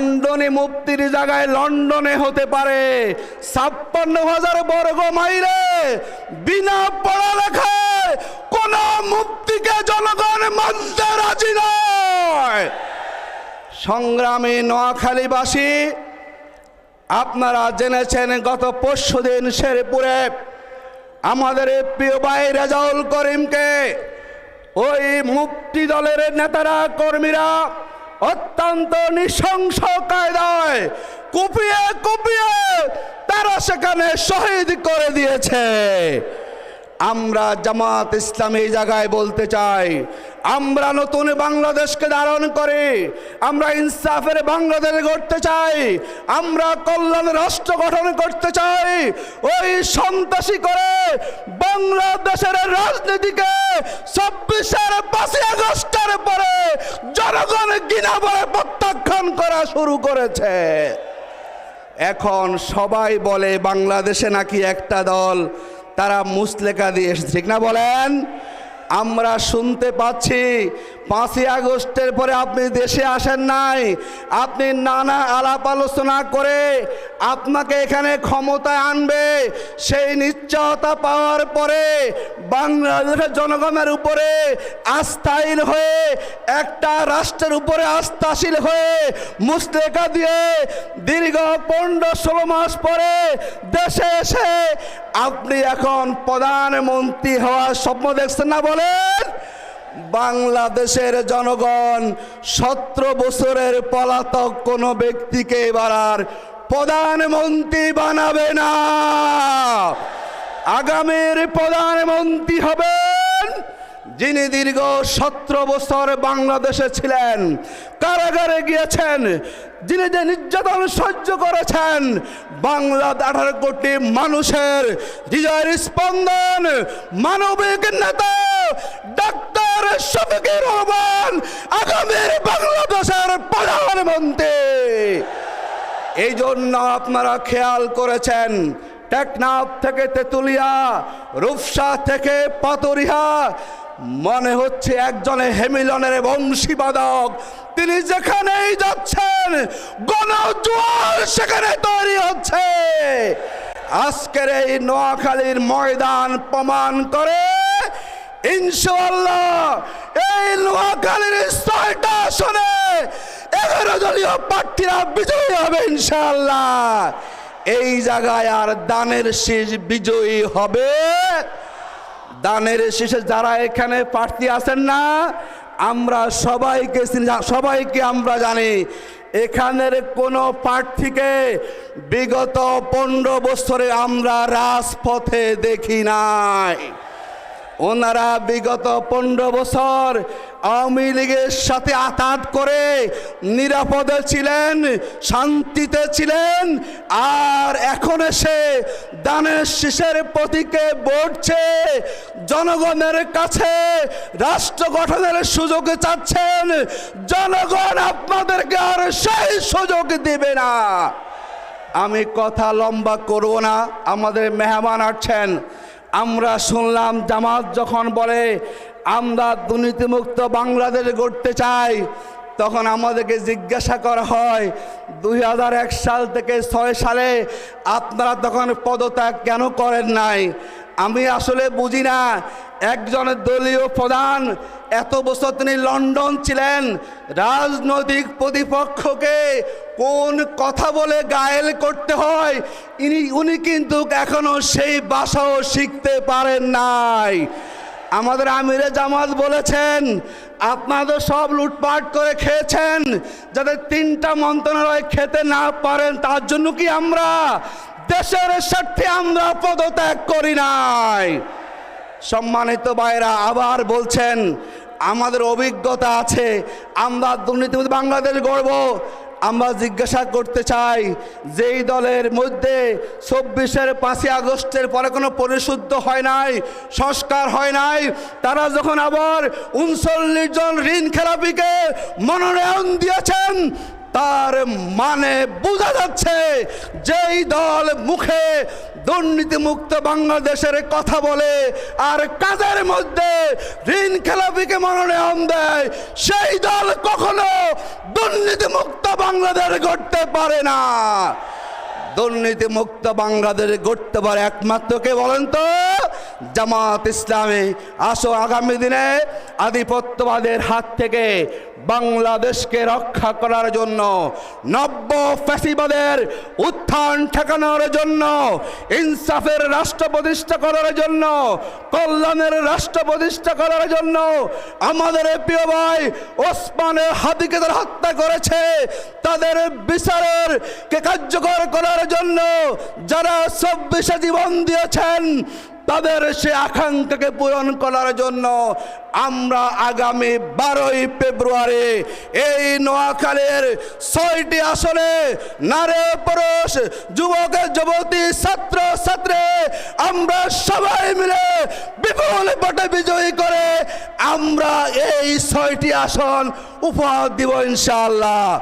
লন্ডনে মুক্তির জায়গায় লন্ডনে হতে পারে। ছাপ্পান্ন হাজার বর্গ মাইলে বিনা পড়ালেখায় কোন মুক্তিকে জনগণ মানতে রাজি নয়। সংগ্রামী নোয়াখালীবাসী, আপনারা জেনেছেন গত পরশু দিন শেরপুরে আমাদের প্রিয় ভাই রেজাউল করিমকে, ওই মুক্তি দলের নেতারা, কর্মীরা অত্যন্ত নৃশংস কায়দায় কুপিয়ে কুপিয়ে তারা সেখানে শহীদ করে দিয়েছে। আমরা জামাত ইসলাম এই জায়গায় বলতে চাই, আমরা নতুন বাংলাদেশকে ধারণ করে, আমরা ইনসাফের বাংলাদেশ গড়তে চাই, আমরা কল্যাণ রাষ্ট্র গঠন করতে চাই, ওই সন্ত্রাসী করে বাংলাদেশের রাজনীতিকে চব্বিশের পাঁচই আগস্টের পরে জনগণ গিনা বলে প্রত্যাখ্যান করা শুরু করেছে। এখন সবাই বলে বাংলাদেশে নাকি একটা দল, তারা মুসলেকা দিয়ে এসেছে। ঠিক না বলেন? আমরা শুনতে পাচ্ছি পাঁচই আগস্টের পরে আপনি দেশে আসেন নাই, আপনি নানা আলাপ আলোচনা করে আপনাকে এখানে ক্ষমতায় আনবে, সেই নিশ্চয়তা পাওয়ার পরে বাংলাদেশের জনগণের উপরে আস্থাহীন হয়ে, একটা রাষ্ট্রের উপরে আস্থাশীল হয়ে মুসলেকা দিয়ে দীর্ঘ পনেরো ষোলো মাস পরে দেশে এসে আপনি এখন প্রধানমন্ত্রী হওয়ার স্বপ্ন দেখছেন না বলেন? বাংলাদেশের জনগণ সতেরো বছরের পলাতক কোনো ব্যক্তিকে এবার আর প্রধানমন্ত্রী বানাবে না। আগামীর প্রধানমন্ত্রী হবেন যিনি দীর্ঘ সতেরো বছর বাংলাদেশে ছিলেন, কারাগারে গিয়েছেন, যিনি যে নির্যাতন সহ্য করেছেন বাংলা আঠারো কোটি মানুষের হৃদয়ের স্পন্দন মানবিক নেতা আগামীর বাংলাদেশের প্রধানমন্ত্রী। এই জন্য আপনারা খেয়াল করেছেন, টেকনাফ থেকে তেতুলিয়া, রূপসা থেকে পাতরিয়া মনে হচ্ছে একজনে হেমিলনের বংশীবাদক। তিনি যেখানেই যাচ্ছেন, গণজোয়ার সেখানে তৈরি হচ্ছে। আজকের এই নোয়াখালীর ময়দান প্রমাণ করে ইনশাআল্লাহ, এই নোয়াখালীর ছয়টা আসনে এগারো দলীয় প্রার্থীরা বিজয়ী হবে ইনশাআল্লাহ। এই জায়গায় আর দানের শীষ বিজয়ী হবে। দানের শীষে যারা এখানে প্রার্থী আছেন না, আমরা সবাইকে সবাইকে আমরা জানি, এখানের কোনো প্রার্থীকে বিগত পনেরো বছরে আমরা রাজপথে দেখি নাই। ওনারা বিগত পনেরো বছর আওয়ামী লীগের সাথে আতাত করে নিরাপদে ছিলেন, শান্তিতে ছিলেন, আর এখন এসে দানের শীষের প্রতীকে বলছে জনগণের কাছে রাষ্ট্র গঠনের সুযোগ চাচ্ছেন, জনগণ আপনাদেরকে আর সেই সুযোগ দেবে না। আমি কথা লম্বা করব না, আমাদের মেহমান আসছেন। আমরা শুনলাম জামাত যখন বলে, আমরা দুর্নীতিমুক্ত বাংলাদেশ গড়তে চাই, তখন আমাদেরকে জিজ্ঞাসা করা হয়, দুই হাজার এক সাল থেকে ছয় সালে আপনারা তখন পদত্যাগ কেন করেন নাই? আমি আসলে বুঝি না, একজন দলীয় প্রধান, এত বছর তিনি লন্ডন ছিলেন, রাজনৈতিক প্রতিপক্ষকে কোন কথা বলে গায়েল করতে হয়? ইনি, উনি কিন্তু এখনও সেই ভাষাও শিখতে পারেন নাই। আমাদের আমিরে জামাত বলেছেন, আপনাদের সব লুটপাট করে খেয়েছেন যাতে তিনটা মন্ত্রণালয় খেতে না পারেন, তার জন্য কি আমরা দেশের স্বার্থে আমরা পদত্যাগ করি নাই? সম্মানিত ভাইরা আবার বলছেন, আমাদের অভিজ্ঞতা আছে, আমরা দুর্নীতিমুক্ত বাংলাদেশ গড়ব আমরা জিজ্ঞাসা করতে চাই, যেই দলের মধ্যে চব্বিশের পাঁচই আগস্টের পরে কোনো পরিশুদ্ধ হয় নাই, সংস্কার হয় নাই, তারা যখন আবার উনচল্লিশ জন ঋণ খেলাপিকে মনোনয়ন দিয়েছেন, তার মানে বোঝা যাচ্ছে যেই দল মুখে দুর্নীতিমুক্ত বাংলাদেশের কথা বলে আর কাজের মধ্যে ঋণ খেলাপিকে মনোনয়ন দেয়, সেই দল কখনো দুর্নীতিমুক্ত বাংলাদেশ গড়তে পারে না। দুর্নীতি মুক্ত বাংলাদেশ গড়তে পারে একমাত্র কে বলেন তো? জামাত ইসলামী, আসো আগামী দিনে আধিপত্যবাদের হাত থেকে বাংলাদেশকে রক্ষা করার জন্য, নব্য ফ্যাসিবাদের উত্থান ঠেকানোর জন্য, ইনসাফের রাষ্ট্র প্রতিষ্ঠা করার জন্য, কল্যাণের রাষ্ট্র প্রতিষ্ঠা করার জন্য আমাদের প্রিয় ভাই ওসমানের হাতিকে হত্যা করেছে, তাদের বিচারের কে কার্যকর করার জন্য যারা চব্বিশে জীবন দিয়েছেন তাদের সে আকাঙ্ক্ষাকে পূরণ করার জন্য আমরা আগামী বারোই ফেব্রুয়ারি এই নোয়াখালীর ছয়টি আসনে নারে, পুরুষ, যুবক, যুবতী, ছাত্র, ছাত্রী আমরা সবাই মিলে বিপুল ভোটে বিজয়ী করে আমরা এই ছয়টি আসন উপহার দিব ইনশাআল্লাহ।